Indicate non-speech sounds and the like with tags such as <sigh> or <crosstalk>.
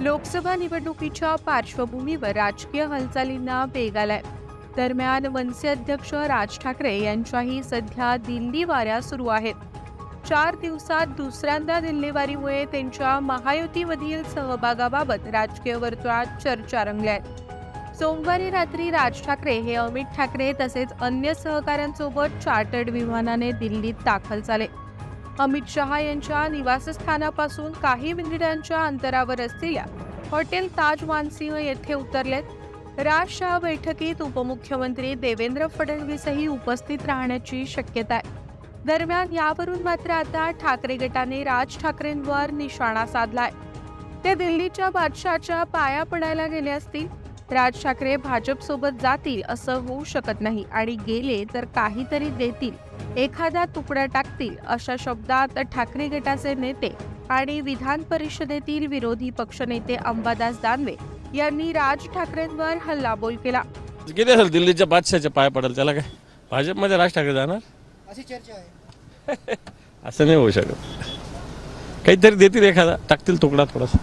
लोकसभा निवडणुकीच्या पार्श्वभूमीवर राजकीय हालचालींना वेग आलाय. दरम्यान मनसे अध्यक्ष राज ठाकरे यांच्याही सध्या दिल्ली वाऱ्या सुरू आहेत. चार दिवसात दुसऱ्यांदा दिल्लीवारीमुळे त्यांच्या महायुतीमधील सहभागाबाबत राजकीय वर्तुळात चर्चा रंगल्या आहेत सोमवारी रात्री राज ठाकरे हे अमित ठाकरे तसेच अन्य सहकाऱ्यांसोबत चार्टर्ड विमानाने दिल्लीत दाखल झाले. अमित शहा यांच्या निवासस्थानापासून काही मिनिटांच्या अंतरावर असलेल्या हॉटेल ताज मानसिंह येथे उतरलेत. राज शहा बैठकीत उपमुख्यमंत्री देवेंद्र फडणवीसही उपस्थित राहण्याची शक्यता आहे. दरम्यान यावरून मात्र आता ठाकरे गटाने राज ठाकरेंवर निशाणा साधलाय. ते दिल्लीच्या बादशाच्या पाया पडायला गेले असतील राज ठाकरे भाजपसोबत जातील असं होऊ शकत नाही आणि गेले तर काहीतरी देतील. एखादा तुकडा टाकतील अशा शब्दात ठाकरे गटाचे नेते आणि विधान परिषदेतील विरोधी पक्षनेते अंबादास दानवे यांनी राज ठाकरेंवर हल्लाबोल केला. गेले असेल दिल्लीच्या बादशाच्या पाय पडेल त्याला काय? भाजपमध्ये राज ठाकरे जाणार? अशी चर्चा आहे. <laughs> असं नाही होऊ शकत. काहीतरी देतील एखादा? टाकतील तुकडा थोडासा.